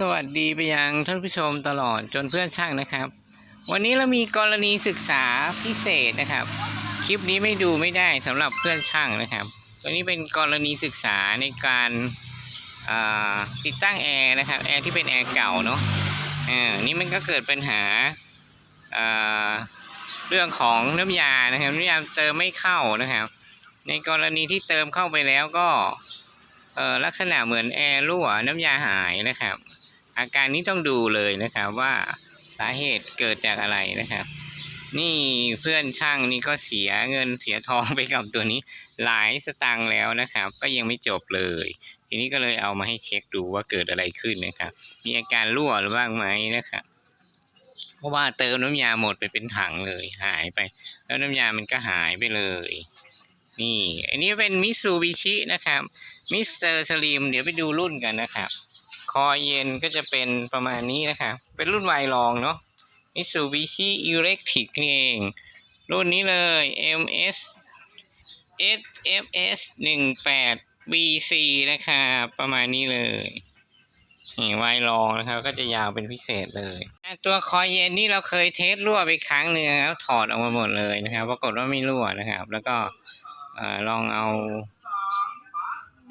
สวัสดีไปยังท่านผู้ชมตลอดจนเพื่อนช่างนะครับ วันนี้เรามีกรณีศึกษาพิเศษนะครับ คลิปนี้ไม่ดูไม่ได้สำหรับเพื่อนช่างนะครับ ตัวนี้เป็นกรณีศึกษาในการติดตั้งแอร์นะครับแอร์ที่เป็นแอร์เก่าเนาะอ่านี่มันก็เกิดปัญหาเรื่องของน้ำยานะครับน้ำยาเติมไม่เข้านะครับ ในกรณีที่เติมเข้าไปแล้วก็ลักษณะเหมือนแอร์รั่วน้ำยาหายนะครับ อาการนี้ต้องดูเลยนะครับว่าสาเหตุเกิดจากอะไรนะครับ นี่เพื่อนช่างนี่ก็เสียเงินเสียทองไปกับตัวนี้หลายสตางค์แล้วนะครับ ก็ยังไม่จบเลย ทีนี้ก็เลยเอามาให้เช็คดูว่าเกิดอะไรขึ้นนะครับ มีอาการรั่วหรือบ้างไหมนะครับเพราะว่าเติมน้ำยาหมดไปเป็นถังเลยหายไป แล้วน้ำยามันก็หายไปเลย นี่ อันนี้เป็นมิซูบิชินะครับมิสเตอร์สลิมเดี๋ยวไปดูรุ่นกันนะครับ คอเย็นก็จะเป็นประมาณนี้นะครับเป็นรุ่นไวรองเนาะมิสูบิชิอิเล็กทริกนี่เอง รุ่นนี้เลย MS SFS 18 BC นะครับประมาณนี้เลยนี่ไวรองนะครับ ก็จะยาวเป็นพิเศษเลย ตัวคอเย็นนี่เราเคยเทสรั่วไปครั้งหนึ่งแล้วถอดออกมาหมดเลยนะครับ ปรากฏว่าไม่รั่วนะครับ แล้วก็ลองเอา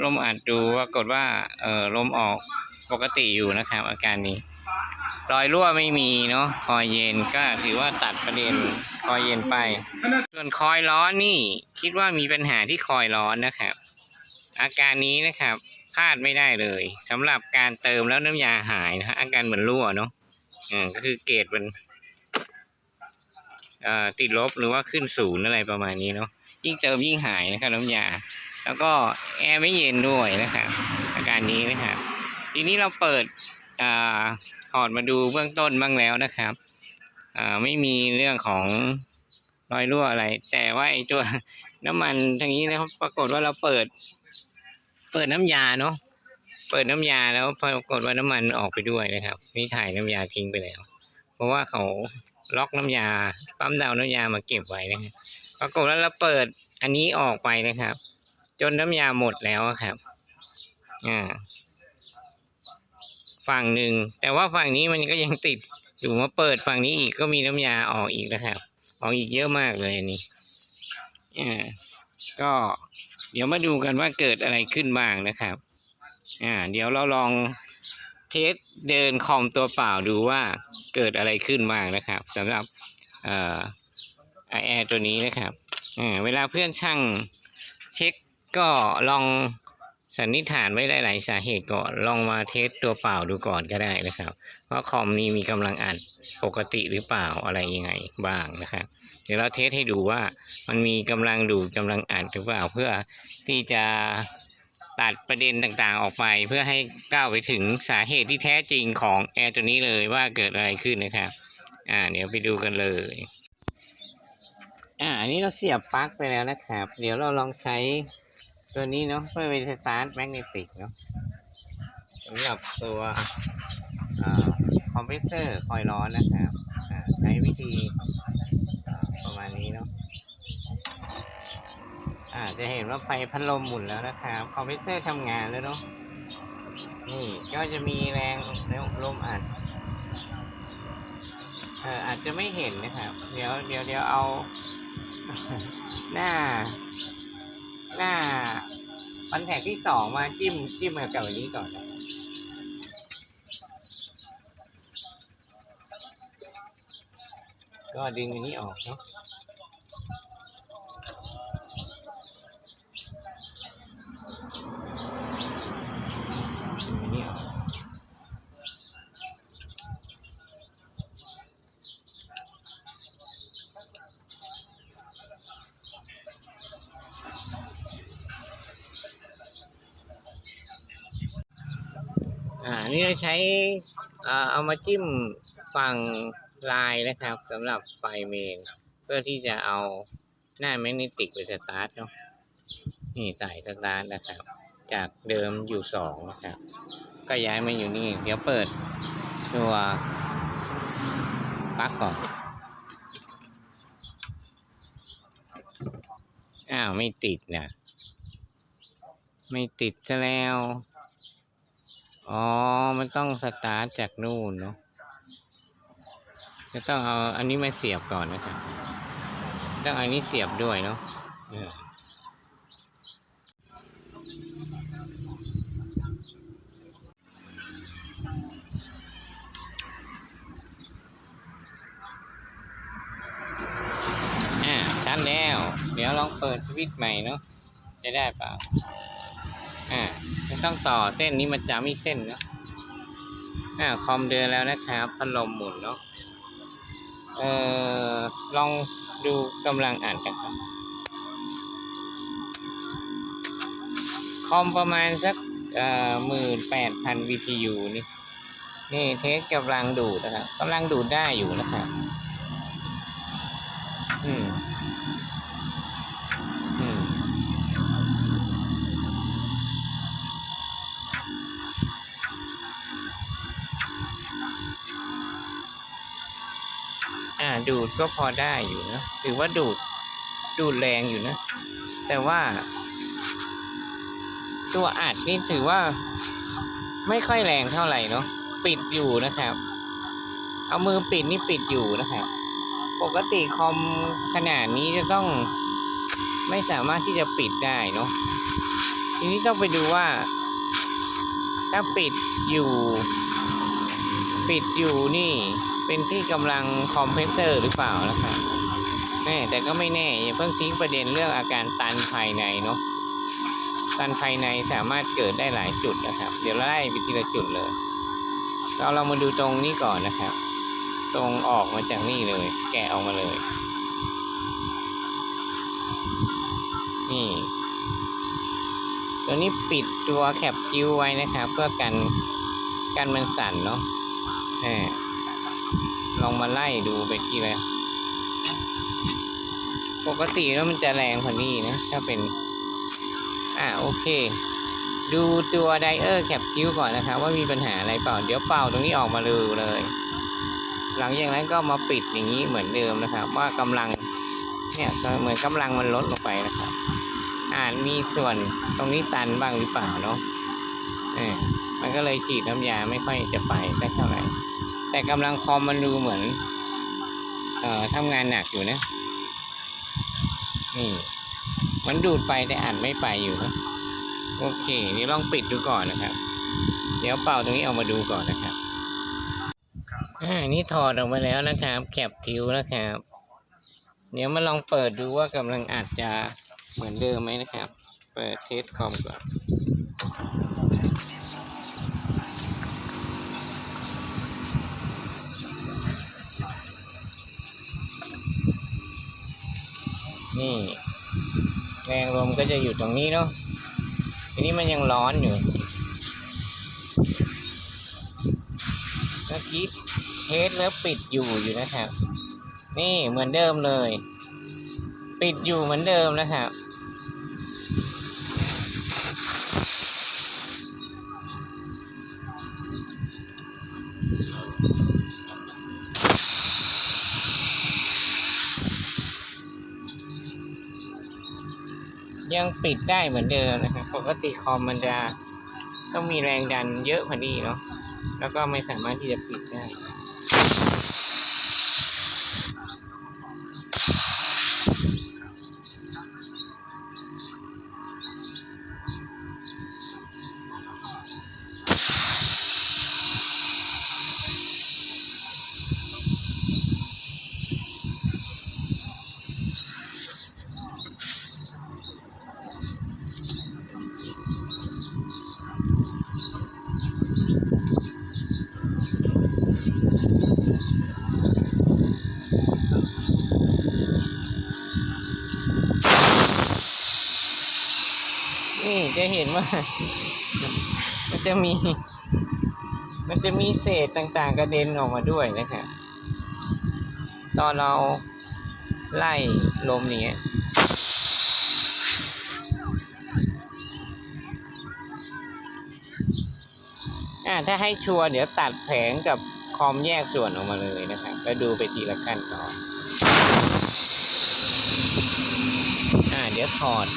ลมอัดดูปรากฏว่าเออลมออก ปกติอยู่นะครับ อาการนี้ รอยรั่วไม่มีเนาะคอยเย็นก็ถือว่าตัดประเด็นคอยเย็นไป ส่วนคอยร้อนนี่ คิดว่ามีปัญหาที่คอยร้อนนะครับ อาการนี้นะครับพลาดไม่ได้เลยสำหรับการเติมแล้วน้ำยาหายนะฮะอาการเหมือนรั่วเนาะอืมก็คือเกรดมันเอ่อติดลบหรือว่าขึ้นศูนย์อะไรประมาณนี้เนาะยิ่งเติมยิ่งหายนะครับน้ำยา แล้วก็แอร์ไม่เย็นด้วยนะครับอาการนี้นะครับ ทีนี้เราเปิดอถอดมาดูเบื้องต้นบ้างแล้วนะครับอ่าไม่มีเรื่องของรอยรั่วอะไร แต่ว่าไอ้ตัวน้ำมันทางนี้นะครับปรากฏว่าเราเปิด เปิดน้ำยาเนาะเปิดน้ำยาแล้วปรากฏว่าน้ำมันออกไปด้วยนะครับ นี่ถ่ายน้ำยาทิ้งไปแล้ว เพราะว่าเขาล็อกน้ำยาปั๊มดาวน้ำยามาเก็บไว้นะครับปรากฏว่าเราเปิดอันนี้ออกไปนะครับ จนน้ำยาหมดแล้วครับ อ่า ฝั่งหนึ่ง แต่ว่าฝั่งนี้มันก็ยังติดอยู่มาเปิดฝั่งนี้อีกก็มีน้ำยาออกอีกนะครับ ออกอีกเยอะมากเลยอันนี้อ่าก็เดี๋ยวมาดูกันว่าเกิดอะไรขึ้นบ้างนะครับ อ่า เดี๋ยวเราลองเทสเดินคอมตัวเปล่าดูว่าเกิดอะไรขึ้นบ้างนะครับสำหรับเอ่อไอแอร์ตัวนี้นะครับอ่าเวลาเพื่อนช่างเช็คก็ลอง สันนิษฐานไว้หลาย ๆ สาเหตุก่อน ลองมาเทสตัวเปล่าดูก่อนก็ได้นะครับ ว่าคอมนี้มีกำลังอัดปกติหรือเปล่าอะไรยังไงบ้างนะครับ เดี๋ยวเราเทสให้ดูว่ามันมีกำลังดูดกำลังอัดหรือเปล่าเพื่อที่จะตัดประเด็นต่าง ๆ ออกไป เพื่อให้ก้าวไปถึงสาเหตุที่แท้จริงของแอร์ตัวนี้เลยว่าเกิดอะไรขึ้นนะครับ อ่า เดี๋ยวไปดูกันเลย อ่าอันนี้เราเสียบปลั๊กไปแล้วนะครับ เดี๋ยวเราลองใช้ ตัวนี้เนาะเพื่อเป็นสาร์แมกเนติกเนาะสำหรับตัวคอมเพรสเซอร์คอยร้อนนะครับใช้วิธีประมาณนี้เนาะอ่าจะเห็นว่าไฟพัดลมหมุนแล้วนะครับคอมเพรสเซอร์ทำงานแล้วเนาะนี่ก็จะมีแรงลมอัดเอออาจจะไม่เห็นนะครับ เดี๋ยวเดี๋ยวเดี๋ยวเอา หน้า หน้าฟันแทคที่สองมาจิ้มจิ้มกับอันนี้ก่อนนะก็ดึงอันนี้ออกเนาะดึงอันนี้ออก อ่านี่เราใช้อ่าเอามาจิ้มฝั่งลายนะครับสำหรับไฟเมน เพื่อที่จะเอาหน้าแมกเนติกไปสตาร์ทเนาะนี่ใส่สตาร์ทนะครับ จากเดิมอยู่สองนะครับ ก็ย้ายมาอยู่นี่ เดี๋ยวเปิดตัวปลั๊กก่อน อ้าว ไม่ติดนะไม่ติดซะแล้ว อ๋อ มันต้องสตาร์ทจากนู่นเนาะ จะต้องเอาอันนี้มาเสียบก่อนนะครับ ต้องอันนี้เสียบด้วยเนาะอ่าชั้นแล้ว เดี๋ยวลองเปิดสวิตช์ใหม่เนาะ จะได้เปล่า อ่าจะต้องต่อเส้นนี้มันจะมีเส้นเนาะอ่าคอมเดินแล้วนะครับพัดลมหมุนเนาะเอ่อลองดูกำลังอ่านกันครับคอมประมาณสักเอ่อหมื่นแปดพัน VTU นี่นี่เทสกำลังดูดนะครับกำลังดูดได้อยู่นะครับ อืม อืม อ่า ดูดก็พอได้อยู่นะถือว่าดูดดูดแรงอยู่นะ แต่ว่า ตัวอัดนี่ถือว่า ไม่ค่อยแรงเท่าไหร่เนาะปิดอยู่นะครับ เอามือปิดนี่ปิดอยู่นะครับ ปกติคอมขนาดนี้จะต้องไม่สามารถที่จะปิดได้เนาะทีนี้ต้องไปดูว่า ถ้าปิดอยู่ ปิดอยู่นี่ เป็นที่กำลังคอมเพรสเซอร์หรือเปล่านะครับแน่แต่ก็ไม่แน่อย่าเพิ่งทิ้งประเด็นเรื่องอาการตันภายในเนาะตันภายในสามารถเกิดได้หลายจุดนะครับ เดี๋ยวไล่ไปทีละจุดเลยเราเรามาดูตรงนี้ก่อนนะครับ ตรงออกมาจากนี่เลย แกะออกมาเลย นี่ตัวนี้ปิดตัวแคปคิวไว้นะครับ เพื่อกันกันมันสั่นเนาะแหมล องมาไล่ดูไปที่และปกติแล้วมันจะแรงกว่านี้นะ ถ้าเป็น อ่าโอเค ดูตัวไดเออร์แคปคิวก่อนนะครับ ว่ามีปัญหาอะไรเปล่า เดี๋ยวเป่าตรงนี้ออกมาเลยเลย หลังจากนั้นก็มาปิดอย่างนี้เหมือนเดิมนะครับ ว่ากำลังเนี่ยเหมือนกำลังมันลดลงไปนะครับ อ่านมีส่วนตรงนี้ตันบ้างหรือเปล่าเนาะเออมันก็เลยฉีดน้ำยาไม่ค่อยจะไปได้เท่าไหร่ แต่กำลังคอมมันดูเหมือนเอ่อทำงานหนักอยู่นะ นี่ มันดูดไปแต่อ่านไม่ไปอยู่นะโอเค นี่ลองปิดดูก่อนนะครับ เดี๋ยวเป่าตรงนี้ออกมาดูก่อนนะครับ อ่า นี่ถอดออกมาแล้วนะครับ แคปทิวนะครับ เดี๋ยวมาลองเปิดดูว่ากำลังอาจจะเหมือนเดิมไหมนะครับ เปิดเทสคอมก่อน นี่แรงลมก็จะอยู่ตรงนี้เนาะทีนี้มันยังร้อนอยู่เมื่อกี้เทสแล้วปิดอยู่อยู่นะครับ นี่เหมือนเดิมเลย ปิดอยู่เหมือนเดิมนะครับ ปิดได้เหมือนเดิมนะครับ ปกติคอมมันจะต้องมีแรงดันเยอะพอดีเนาะ แล้วก็ไม่สามารถที่จะปิดได้ มันจะมี มันจะมีเศษต่างๆกระเด็นออกมาด้วยนะครับตอนเราไล่ลมอย่างเงี้ยอ่าถ้าให้ชัวร์เดี๋ยวตัดแผงกับคอมแยกส่วนออกมาเลยนะครับ แล้วดูไปทีละขั้นตอนอ่าเดี๋ยวถอด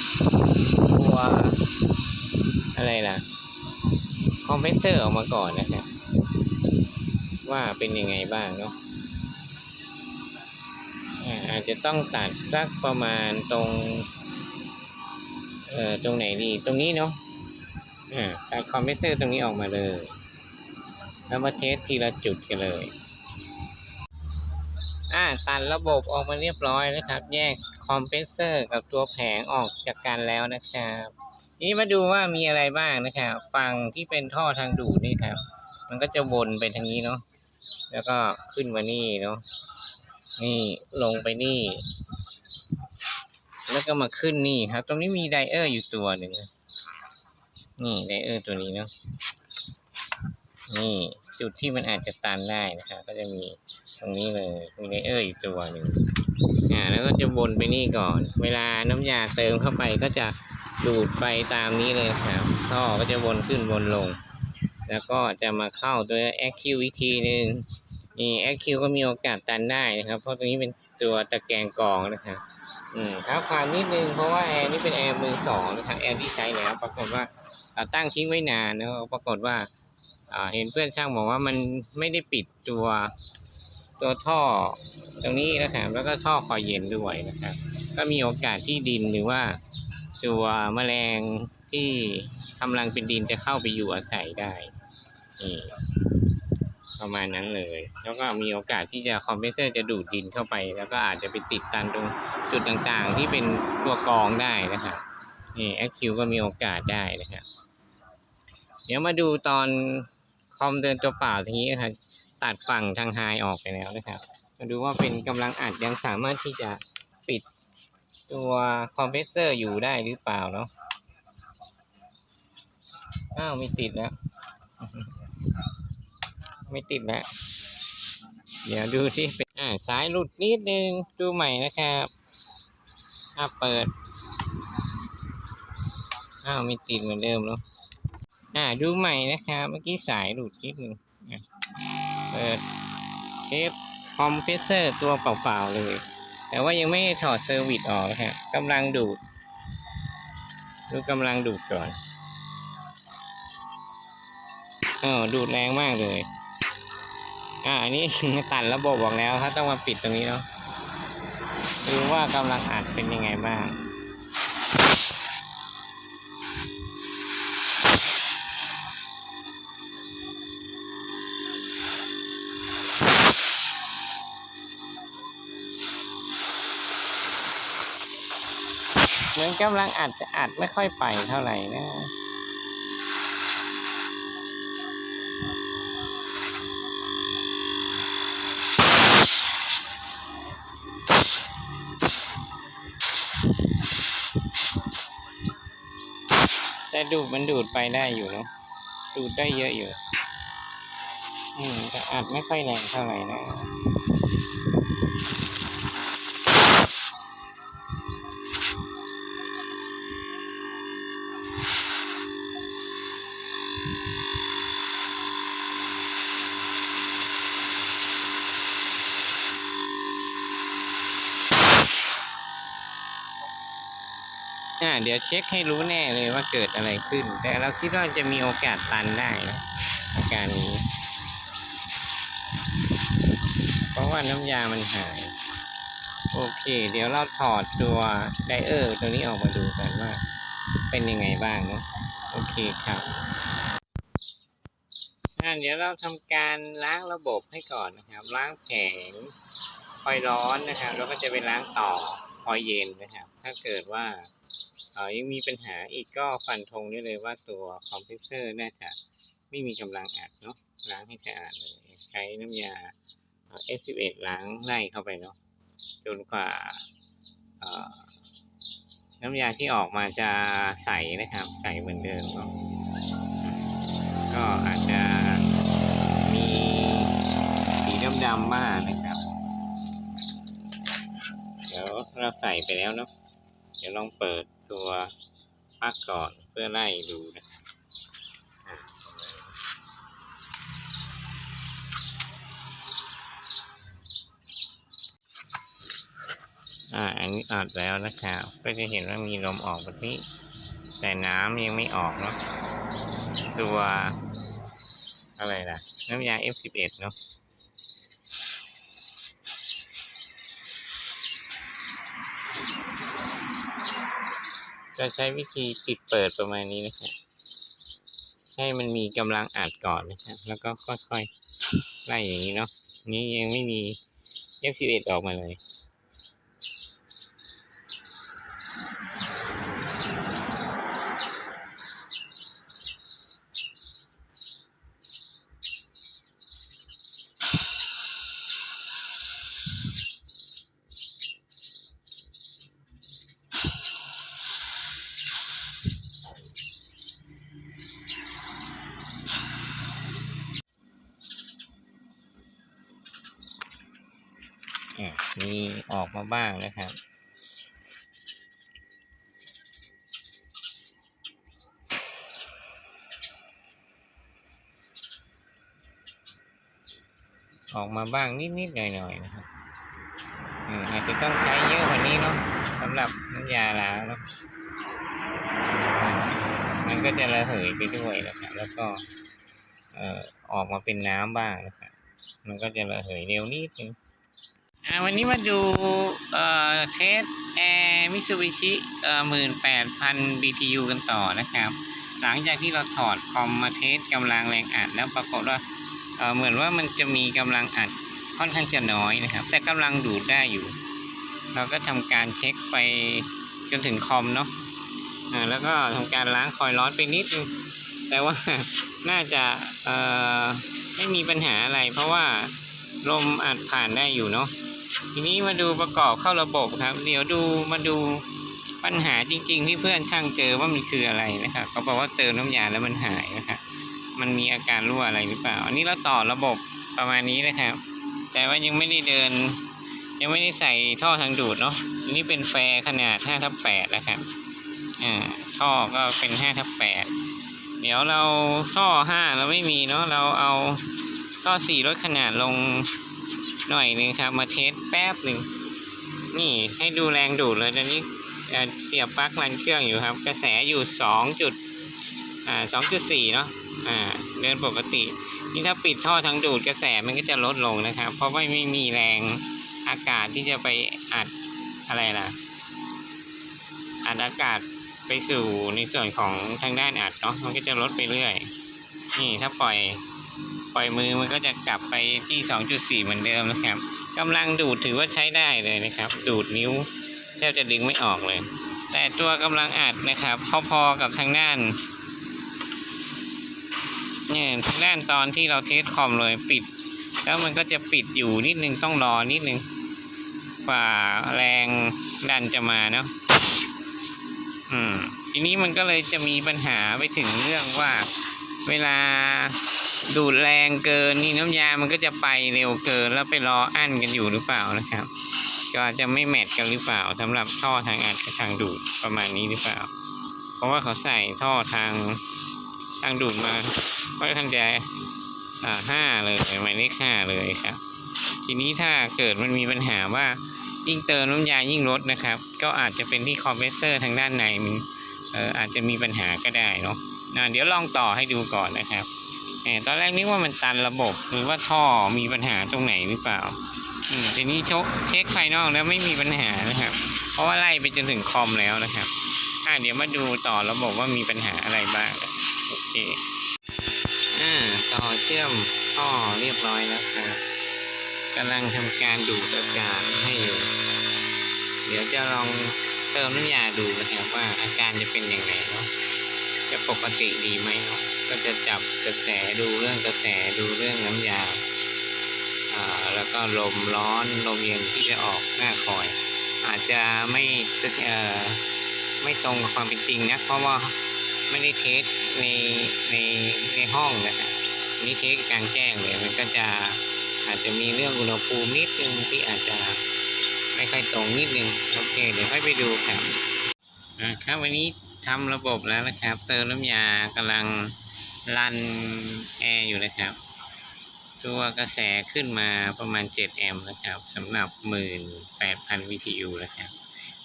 ตัว อะไรล่ะ คอมเพรสเซอร์ออกมาก่อนนะครับ ว่าเป็นยังไงบ้างเนาะอาอาจจะต้องตัดสักประมาณตรงเอ่อตรงไหนดีตรงนี้เนาะอ่าตัดคอมเพรสเซอร์ตรงนี้ออกมาเลย แล้วมาเทสทีละจุดกันเลย อ่าตัดระบบออกมาเรียบร้อยนะครับ แยกคอมเพรสเซอร์กับตัวแผงออกจากกันแล้วนะครับ นี่มาดูว่ามีอะไรบ้างนะครับฝั่งที่เป็นท่อทางดูดนี่ครับ มันก็จะวนไปทางนี้เนาะแล้วก็ขึ้นมานี่เนาะนี่ลงไปนี่ แล้วก็มาขึ้นนี่ครับ ตรงนี้มีไดเออร์อยู่ตัวหนึ่งนี่ไดเออร์ตัวนี้เนาะนี่จุดที่มันอาจจะตันได้นะครับก็จะมีตรงนี้เลยมีไดเออร์อยู่ตัวหนึ่งอ่าแล้วก็จะวนไปนี่ก่อน เวลาน้ำยาเติมเข้าไปก็จะ ดูดไปตามนี้เลยครับ ท่อก็จะวนขึ้นวนลง แล้วก็จะมาเข้าตัว XQ อีกทีหนึ่งนี่ XQ ก็มีโอกาสตันได้นะครับ เพราะตัวนี้เป็นตัวตะแกรงกรองนะครับอืมครับความนิดนึงเพราะว่าแอร์นี่เป็นแอร์มือสองนะครับแอร์ที่ใช้แล้ว ปรากฏว่าอ่าตั้งทิ้งไว้นานแล้วปรากฏว่าเห็นเพื่อนช่างบอกว่ามันไม่ได้ปิดตัวตัวท่อตรงนี้นะครับแล้วก็ท่อคอยเย็นด้วยนะครับ ก็มีโอกาสที่ดินหรือว่า ตัวแมลงที่กำลังเป็นดินจะเข้าไปอยู่อาศัยได้นี่ประมาณนั้นเลย แล้วก็มีโอกาสที่จะคอมเพรสเซอร์จะดูดดินเข้าไป แล้วก็อาจจะไปติดตันตรงจุดต่างๆ ที่เป็นตัวกรองได้นะครับนี่ XQ ก็มีโอกาสได้นะครับเดี๋ยวมาดูตอนคอมเดินตัวเปล่าทีนี้นะครับตัดฝั่งทางไฮออกไปแล้วนะครับ มาดูว่าเป็นกำลังอัดยังสามารถที่จะปิด ตัวคอมเพรสเซอร์อยู่ได้หรือเปล่าเนาะ อ้าวไม่ติดแล้ว ไม่ติดแล้ว เดี๋ยวดูที่เป็นอ่าสายหลุดนิดนึง ดูใหม่นะครับอ่าเปิด อ้าวไม่ติดเหมือนเดิมเนาะ อ่าดูใหม่นะครับ เมื่อกี้สายหลุดนิดนึงเปิดเทปคอมเพรสเซอร์ตัวเปล่าๆเลย แต่ว่ายังไม่ถอดเซอร์วิสออกฮะครับกำลังดูด ดูกำลังดูดก่อนเออดูดแรงมากเลย อ่าอันนี้ตัดระบบบอกแล้วครับต้องมาปิดตรงนี้เนาะดูว่ากำลังอัดเป็นยังไงบ้าง เหมือนกำลังอัดจะอัดไม่ค่อยไปเท่าไหร่นะแต่ดูดมันดูดไปได้อยู่เนาะดูดได้เยอะอยู่ อืมแต่อัดไม่ค่อยแรงเท่าไหร่นะ เดี๋ยวเช็คให้รู้แน่เลยว่าเกิดอะไรขึ้น แต่เราคิดว่าจะมีโอกาสตันได้นะอาการนี้ เพราะว่าน้ำยามันหาย โอเค เดี๋ยวเราถอดตัวไดเออร์ตัวนี้ออกมาดูกันว่า เป็นยังไงบ้างเนาะโอเคครับเดี๋ยวเราทำการล้างระบบให้ก่อนนะครับ ล้างแผงคอยร้อนนะครับ แล้วก็จะไปล้างต่อคอยเย็นนะครับ ถ้าเกิดว่า ยังมีปัญหาอีกก็ฟันธงได้เลยว่าตัวคอมเพรสเซอร์น่าจะไม่มีกำลังอัดเนาะล้างให้สะอาดเลยใช้น้ำยาเอ่อ S11 ล้างไล่เข้าไปเนาะจนกว่าน้ำยาที่ออกมาจะใสนะครับใสเหมือนเดิมเนาะก็อาจจะมีสีดำๆบ้างนะครับ เดี๋ยวเราใส่ไปแล้วเนาะ เดี๋ยวลองเปิดตัวพักก่อนเพื่อไล่ดูนะอ่าอ่าอันนี้อัดแล้วนะครับก็จะเห็นว่ามีลมออกแบบนี้ แต่น้ำยังไม่ออกเนาะตัวอะไรล่ะ น้ำยา F11 เนาะ จะใช้วิธีปิดเปิดประมาณนี้นะครับให้มันมีกำลังอัดก่อนนะครับ แล้วก็ค่อยๆไล่อย่างนี้เนาะนี้ยังไม่มี F11 ออกมาเลย อะ มีออกมาบ้างนะครับ ออกมาบ้างนิดๆหน่อยๆนะครับอาจจะต้องใช้เยอะกว่านี้เนาะสำหรับน้ำยาล้างเนาะมันก็จะระเหยไปด้วยนะครับแล้วก็เออออกมาเป็นน้ำบ้างนะครับมันก็จะระเหยเร็วนิดนึง วันนี้มาดูเอ่อเทสแอร์มิ t ูบิชิเอ่อหมื่นแปดพัน BTU กันต่อนะครับ หลังจากที่เราถอดคอมมาเทสกำลังแรงอัดแล้วปรากฏว่าเอ่อเหมือนว่ามันจะมีกำลังอัดค่อนข้างจะน้อยนะครับ แต่กำลังดูดได้อยู่ เราก็ทำการเช็คไปจนถึงคอมเนาะแล้วก็ทำการล้างคอยล์ร้อนไปนิดนึงแต่ว่าน่าจะไม่มีปัญหาอะไรเพราะว่าลมอัดผ่านได้อยู่เนาะ ทีนี้มาดูประกอบเข้าระบบครับ เดี๋ยวดูมาดูปัญหาจริง ๆ ที่เพื่อนช่างเจอว่ามันคืออะไรนะครับเขาบอกว่าเติมน้ำยาแล้วมันหายนะครับมันมีอาการรั่วอะไรหรือเปล่า อันนี้เราต่อระบบประมาณนี้นะครับ แต่ว่ายังไม่ได้เดิน ยังไม่ได้ใส่ท่อทางดูดเนาะอันนี้เป็นแฟร์ขนาด5ทับ8นะครับอ่าท่อก็เป็น5ทับ8เดี๋ยวเราท่อ5เราไม่มีเนาะเราเอาท่อ4ลดขนาดลง หน่อยหนึงครับ มาเทสแป๊บหนึ่งนี่ให้ดูแรงดูดเลยตอนนี้เอ่อเสียบปลั๊กรันเครื่องอยู่ครับ กระแสอยู่สองจุดอ่าสองจุดสี่เนาะอ่าเดินปกติ นี่ถ้าปิดท่อทางดูดกระแสมันก็จะลดลงนะครับ เพราะว่าไม่มีแรงอากาศที่จะไปอัดอะไรล่ะ อัดอากาศไปสู่ในส่วนของทางด้านอัดเนาะมันก็จะลดไปเรื่อย นี่ถ้าปล่อย ปล่อยมือมันก็จะกลับไปที่ 2.4 เหมือนเดิมนะครับกำลังดูดถือว่าใช้ได้เลยนะครับ ดูดนิ้วแทบจะดึงไม่ออกเลย แต่ตัวกำลังอัดนะครับพอๆกับทางด้านเนี่ยทางด้านตอนที่เราเทสคอมเลยปิด แล้วมันก็จะปิดอยู่นิดนึงต้องรอนิดนึงกว่าแรงดันจะมาเนาะอืมทีนี้มันก็เลยจะมีปัญหาไปถึงเรื่องว่าเวลา ดูดแรงเกินนี่น้ำยามันก็จะไปเร็วเกินแล้วไปรออั้นกันอยู่หรือเปล่านะครับ ก็อาจจะไม่แมทกันหรือเปล่าสำหรับท่อทางอัดกับทางดูดประมาณนี้หรือเปล่า เพราะว่าเขาใส่ท่อทางทางดูดมาค่อนข้างจะอ่าห้าเลยหมายเลขห้าเลยครับ ทีนี้ถ้าเกิดมันมีปัญหาว่ายิ่งเติมน้ำยายิ่งลดนะครับ ก็อาจจะเป็นที่คอมเพรสเซอร์ทางด้านในมันอาจจะมีปัญหาก็ได้เนาะอ่าเดี๋ยวลองต่อให้ดูก่อนนะครับ แหมตอนแรกนึกว่ามันตันระบบ หรือว่าท่อมีปัญหาตรงไหนหรือเปล่า อืมทีนี้เช็คภายนอกแล้วไม่มีปัญหานะครับ เพราะว่าไล่ไปจนถึงคอมแล้วนะครับ อ่าเดี๋ยวมาดูต่อระบบว่ามีปัญหาอะไรบ้างโอเคอ่าต่อเชื่อมท่อเรียบร้อยแล้วครับกำลังทำการดูดอากาศให้อยู่เดี๋ยวจะลองเติมน้ำยาดูนะครับว่าอาการจะเป็นอยังไงเนาะจะปกติดีไหมเนาะ ก็จะจับกระแสดูเรื่องกระแสดูเรื่องน้ำยาแล้วก็ลมร้อนลมเย็นที่จะออกหน้าคอย อาจจะไม่ไม่ตรงกับความเป็นจริงนะเพราะว่าไม่ได้เทสในในในห้องนะนี่เทสกลางแจ้งเลยมันก็จะอาจจะมีเรื่องอุณหภูมินิดนึงที่อาจจะไม่ค่อยตรงนิดนึงโอเคเดี๋ยวค่อยไปดูครับครับวันนี้ทำระบบแล้วนะครับ เติมน้ำยากำลัง รันแอร์อยู่นะครับ ตัวกระแสขึ้นมาประมาณ 7 แอมป์นะครับสำหรับ 18,000 BTU นะครับ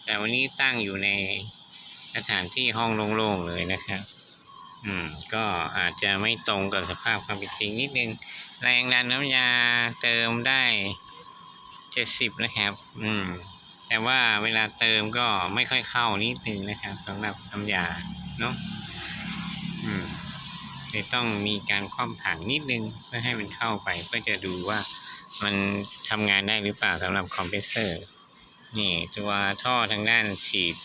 แต่วันนี้ตั้งอยู่ในสถานที่ห้องโล่งๆเลยนะครับ อืม ก็อาจจะไม่ตรงกับสภาพความเป็นจริงนิดนึง แรงดันน้ำยาเติมได้เจ็ดสิบนะครับ อืม แต่ว่าเวลาเติมก็ไม่ค่อยเข้านิดนึงนะครับสำหรับน้ำยาเนาะ เลยต้องมีการคว่ำถังนิดนึงเพื่อให้มันเข้าไปเพื่อจะดูว่ามันทำงานได้หรือเปล่าสำหรับคอมเพรสเซอร์นี่ตัวท่อทางด้านฉีด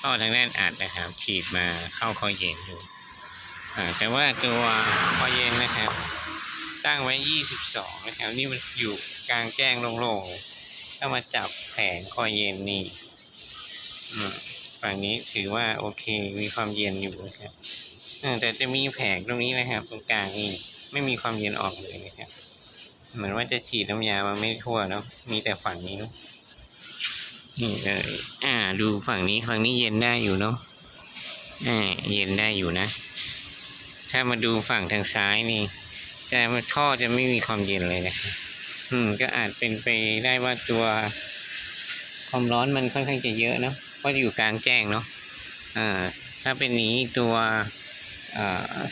ท่อทางด้านอัดนะครับฉีดมาเข้าคอยเย็นอยู่แต่ว่าตัวคอยเย็นนะครับ ตั้งไว้ 22 นะครับ นี่มันอยู่กลางแจ้งโล่งๆถ้ามาจับแผงคอยเย็นนี่ฝั่งนี้ถือว่าโอเคมีความเย็นอยู่นะครับ แต่จะมีแผงตรงนี้นะครับ ตรงกลางนี่ไม่มีความเย็นออกเลยนะครับ เหมือนว่าจะฉีดน้ำยามาไม่ทั่วเนาะมีแต่ฝั่งนี้เนาะนี่เลยอ่า ดูฝั่งนี้ฝั่งนี้เย็นได้อยู่เนาะอ่าเย็นได้อยู่นะ ถ้ามาดูฝั่งทางซ้ายนี่จะท่อจะไม่มีความเย็นเลยนะอืม ก็อาจเป็นไปได้ว่าตัวความร้อนมันค่อนข้างจะเยอะเนาะเพราะอยู่กลางแจ้งเนาะอ่าถ้าเป็นนี้ตัว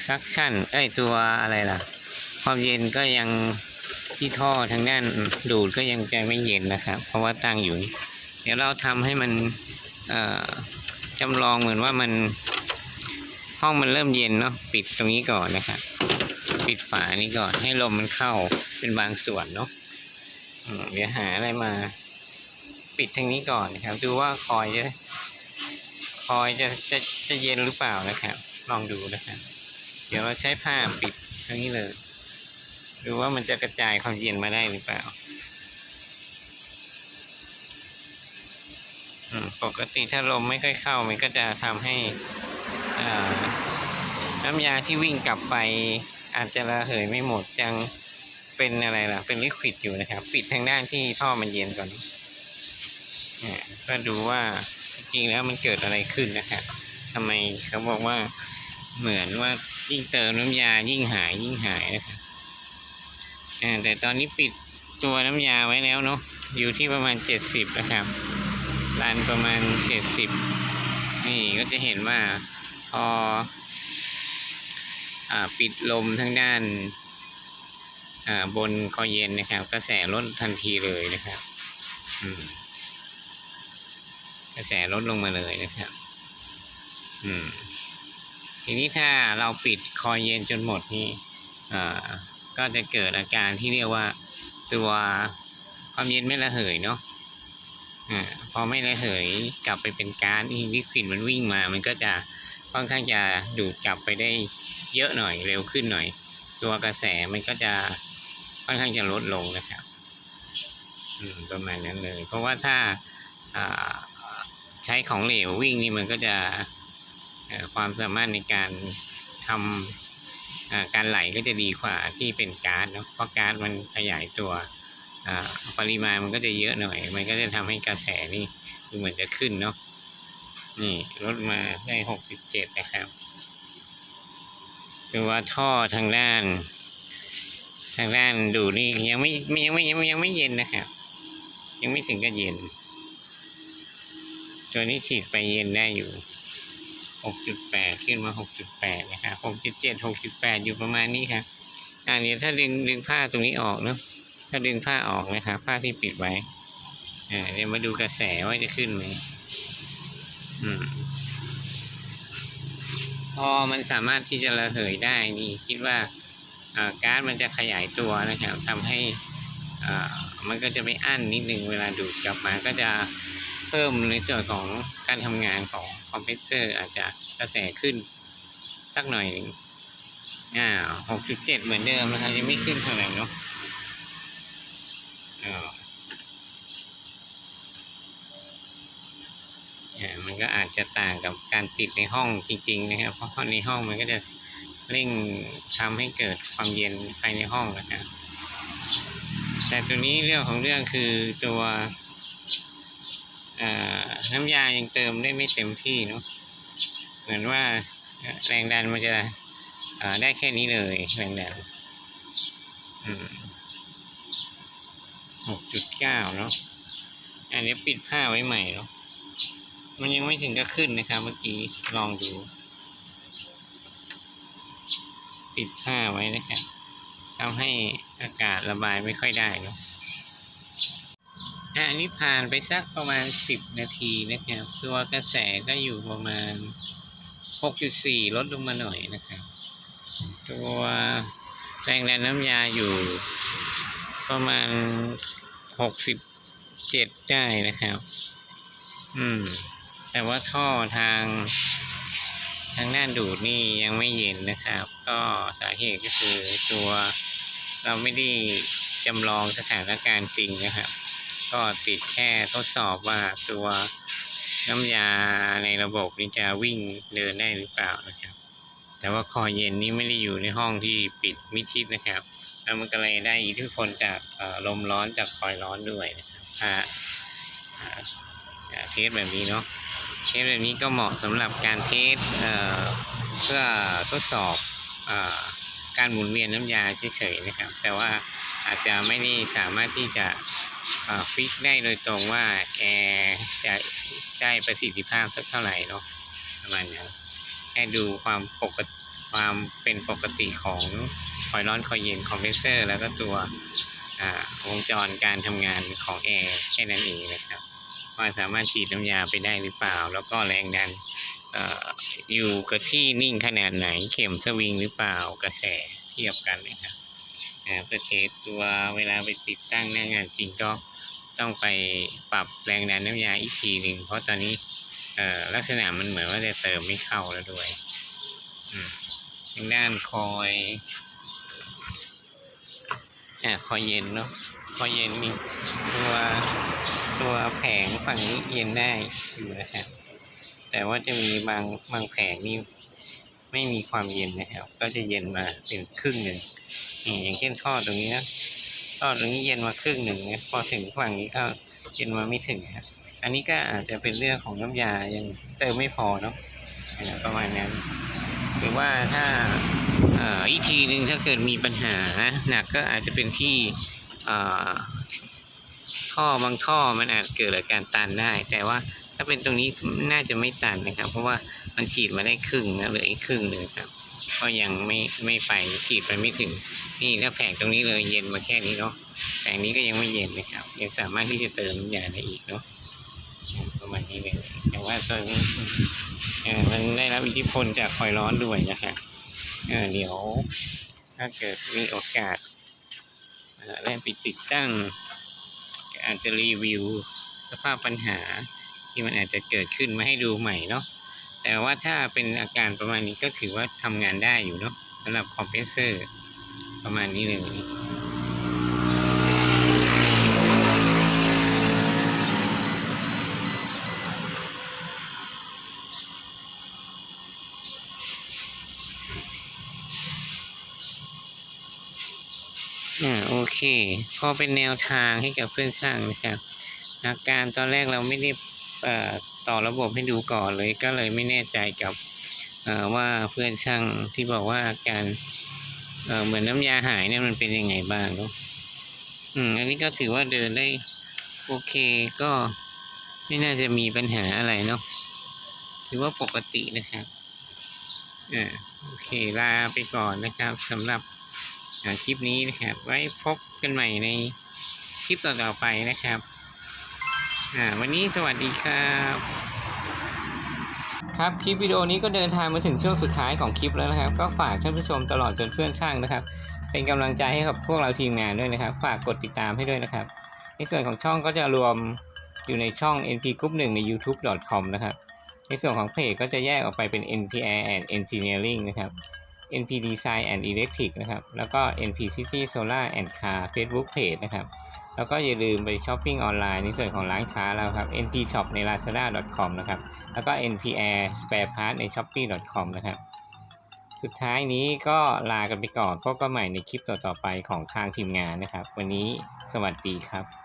ซักชั่นเอ้ยตัวอะไรล่ะ ความเย็นก็ยังที่ท่อทางด้านดูดก็ยังจะไม่เย็นนะครับ เพราะว่าตั้งอยู่ เดี๋ยวเราทำให้มันจำลองเหมือนว่ามันห้องมันเริ่มเย็นเนาะปิดตรงนี้ก่อนนะครับ ปิดฝานี้ก่อนให้ลมมันเข้าเป็นบางส่วนเนาะเดี๋ยวหาอะไรมา ปิดทางนี้ก่อนนะครับ ดูว่าคอยจะคอยจะจะจะเย็นหรือเปล่านะครับ ลองดูนะครับ เดี๋ยวเราใช้ผ้าปิดตรงนี้เลยดูว่ามันจะกระจายความเย็นมาได้หรือเปล่าปกติถ้าลมไม่ค่อยเข้า มันก็จะทำให้น้ำยาที่วิ่งกลับไปอาจจะระเหยไม่หมดยังเป็นอะไรล่ะ เป็นลิควิดอยู่นะครับ ปิดทางด้านที่ท่อมันเย็นก่อนเนี่ยก็ดูว่าจริงแล้วมันเกิดอะไรขึ้นนะครับ ทำไมเขาบอกว่าเหมือนว่ายิ่งเติมน้ำยายิ่งหายยิ่งหายนะครับแต่ตอนนี้ปิดตัวน้ำยาไว้แล้วเนาะอยู่ที่ประมาณเจ็ดสิบนะครับรันประมาณเจ็ดสิบนี่ก็จะเห็นว่าพออปิดลมทั้งด้านาบนคอเย็นนะครับ กระแสลดทันทีเลยนะครับกระแสลดลงมาเลยนะครับ อืมทีนี้ถ้าเราปิดคอยเย็นจนหมดนี่อ่าก็จะเกิดอาการที่เรียกว่าตัวความเย็นไม่ระเหยเนาะอ่าพอไม่ระเหยกลับไปเป็นก๊าซที่ลิควิดมันวิ่งมา มันก็จะค่อนข้างจะดูดกลับไปได้เยอะหน่อยเร็วขึ้นหน่อย ตัวกระแสมันก็จะค่อนข้างจะลดลงนะครับประมาณนั้นเลย เพราะว่าถ้าใช้ของเหลววิ่งนี่มันก็จะ ความสามารถในการทำการไหลก็จะดีกว่าที่เป็นก๊าซเนาะเพราะก๊าซมันขยายตัวปริมาณมันก็จะเยอะหน่อย มันก็จะทำให้กระแสนี่ดูเหมือนจะขึ้นเนาะนี่ลดมาได้หกสิบเจ็ดนะครับตัวท่อทางด้าน ทางด้านดูนี่ยังไม่ไม่ยังไม่ยังไม่ยังไม่เย็นนะครับยังไม่ถึงกับเย็น ตัวนี้ฉีดไปเย็นได้อยู่ หกจุดแปดขึ้นมาหกจุดแปดนะครับหกจุดเจ็ดหกจุดแปดอยู่ประมาณนี้ครับอ่าเดี๋ยวถ้าดึงดึงผ้าตรงนี้ออกเนาะ ถ้าดึงผ้าออกนะครับผ้าที่ปิดไว้ อ่า เดี๋ยวมาดูกระแสว่าจะขึ้นไหม อืม พอมันสามารถที่จะระเหยได้นี่คิดว่าอ่าก๊าซมันจะขยายตัวนะครับทำให้อ่ามันก็จะไม่อั้นนิดนึงเวลาดูดกลับมาก็จะ พิ่มในส่วนของการทำงานของคอมเพรสเซอร์อาจจะกระแสขึ้นสักหน่อยหนึ่งอ่าหกจุดเจ็ดเหมือนเดิมนะครับยังไม่ขึ้นเท่าไหร่เนาะอ่าอ่ามันก็อาจจะต่างกับการติดในห้องจริง ๆ นะครับ เพราะในห้องมันก็จะเร่งทำให้เกิดความเย็นภายในห้องนะครับแต่ตัวนี้เรื่องของเรื่องคือตัว น้ำยายังเติมได้ไม่เต็มที่เนาะเหมือนว่าแรงดันมันจะได้แค่นี้เลยแรงดันหกจุดเก้าเนาะอันนี้ปิดผ้าไว้ใหม่เนาะมันยังไม่ถึงกับขึ้นนะครับ เมื่อกี้ลองดู ปิดผ้าไว้นะครับทำให้อากาศระบายไม่ค่อยได้เนอะ อันนี้ผ่านไปสักประมาณสิบนาทีนะครับ ตัวกระแสก็อยู่ประมาณหกจุดสี่ลดลงมาหน่อยนะครับ ตัวแรงดันน้ำยาอยู่ประมาณหกสิบเจ็ดได้นะครับ อืม แต่ว่าท่อทาง ทางด้านดูดนี่ยังไม่เย็นนะครับ ก็สาเหตุก็คือตัวเราไม่ได้จำลองสถานการณ์จริงนะครับ ก็ติดแค่ทดสอบว่าตัวน้ำยาในระบบนี่จะวิ่งเดินได้หรือเปล่านะครับ แต่ว่าคอเย็นนี่ไม่ได้อยู่ในห้องที่ปิดมิดชิดนะครับแล้วมันก็เลยได้อิทธิพลจากลมร้อนจากคอยร้อนด้วยนะครับถ้าอ่าเทสแบบนี้เนาะเทสแบบนี้ก็เหมาะสำหรับการเทสเอ่อเพื่อทดสอบเอ่อการหมุนเวียนน้ำยาเฉยๆนะครับ แต่ว่าอาจจะไม่ได้สามารถที่จะ ฟิกได้โดยตรงว่าแอร์จะได้ประสิทธิภาพสักเท่าไหร่เนาะประมาณนั้นให้ดูความปกติความเป็นปกติของคอยร้อนคอยเย็นคอมเพรสเซอร์ แล้วก็ตัววงจรการทำงานของแอร์แค่นั้นเองนะครับว่าสามารถฉีดน้ำยาไปได้หรือเปล่า แล้วก็แรงดันออยู่กับที่นิ่งขนาดไหนเข็มสวิงหรือเปล่ากระแสเทียบกันนะครับ เพื่อเทสตัวเวลาไปติดตั้งหน้างานจริงก็ต้องไปปรับแรงดันน้ำยาอีกทีหนึ่งเพราะตอนนี้ลักษณะมันเหมือนว่าจะเติมไม่เข้าแล้วด้วยทางด้านคอยอ่าคอยเย็นเนาะคอยเย็นมีตัวตัวแผงฝั่งนี้เย็นได้อยู่นะครับแต่ว่าจะมีบางบางแผงนี่ไม่มีความเย็นนะครับ ก็จะเย็นมาเป็นครึ่งหนึ่ง นี่อย่างเช่นท่อตรงนี้นะท่อตรงนี้เย็นมาครึ่งหนึ่งนะพอถึงฝั่งนี้ก็เย็นมาไม่ถึงครับอันนี้ก็อาจจะเป็นเรื่องของน้ำยายังเติมไม่พอเนาะประมาณนั้นหรือว่าถ้าอีกทีหนึ่งถ้าเกิดมีปัญหาหนักก็อาจจะเป็นที่ท่อบางท่อมันอาจเกิดอาการตันได้ แต่ว่าถ้าเป็นตรงนี้น่าจะไม่ตันนะครับ เพราะว่ามันฉีดมาได้ครึ่งนะเหลืออีกครึ่งหนึ่งครับ ก็ยังไม่ไม่ไปฉีดไปไม่ถึง นี่ถ้าแผงตรงนี้เลยเย็นมาแค่นี้เนาะแผงนี้ก็ยังไม่เย็นนะครับยังสามารถที่จะเติมน้ำยาได้อีกเนาะอ่าประมาณนี้เลยแต่ว่าตอนนี้อ่อมันได้รับอิทธิพลจากคอยร้อนด้วยนะครับเเดี๋ยวถ้าเกิดมีโอกาสอ่อได้ไปติดตั้งอาจจะรีวิวสภาพปัญหาที่มันอาจจะเกิดขึ้นมาให้ดูใหม่เนาะ แต่ว่าถ้าเป็นอาการประมาณนี้ก็ถือว่าทำงานได้อยู่เนาะสำหรับคอมเพรสเซอร์ประมาณนี้เลยอ่าโอเคก็เป็นแนวทางให้กับเพื่อนช่างนะครับ อาการตอนแรกเราไม่ได้เอ่อ ต่อระบบให้ดูก่อนเลยก็เลยไม่แน่ใจกับว่าเพื่อนช่างที่บอกว่าอาการเเหมือนน้ำยาหายเนี่ยมันเป็นยังไงบ้างเนาะอืมอันนี้ก็ถือว่าเดินได้โอเคก็ไม่น่าจะมีปัญหาอะไรเนาะถือว่าปกตินะครับอ่าโอเคลาไปก่อนนะครับสำหรับคลิปนี้นะครับ ไว้พบกันใหม่ในคลิปต่อๆไปนะครับ อ่าวันนี้สวัสดีครับ ครับคลิปวิดีโอนี้ก็เดินทางมาถึงช่วงสุดท้ายของคลิปแล้วนะครับ ก็ฝากท่านผู้ชมตลอดจนเพื่อนช่างนะครับ เป็นกำลังใจให้กับพวกเราทีมงานด้วยนะครับ ฝากกดติดตามให้ด้วยนะครับ ในส่วนของช่องก็จะรวมอยู่ในช่อง NP Group 1ใน youtube.com นะครับ ในส่วนของเพจก็จะแยกออกไปเป็น np air and Engineering นะครับ NP Design and Electric นะครับ แล้วก็ NPCC Solar and Car Facebook Page นะครับ แล้วก็อย่าลืมไปช้อปปิ้งออนไลน์ในส่วนของร้านค้าเราครับ NP Shop ใน lazada.com นะครับ แล้วก็ NPR Spare Part ใน shopee.com นะครับ สุดท้ายนี้ก็ลากันไปก่อนพบกันใหม่ในคลิปต่อๆไปของทางทีมงานนะครับ วันนี้สวัสดีครับ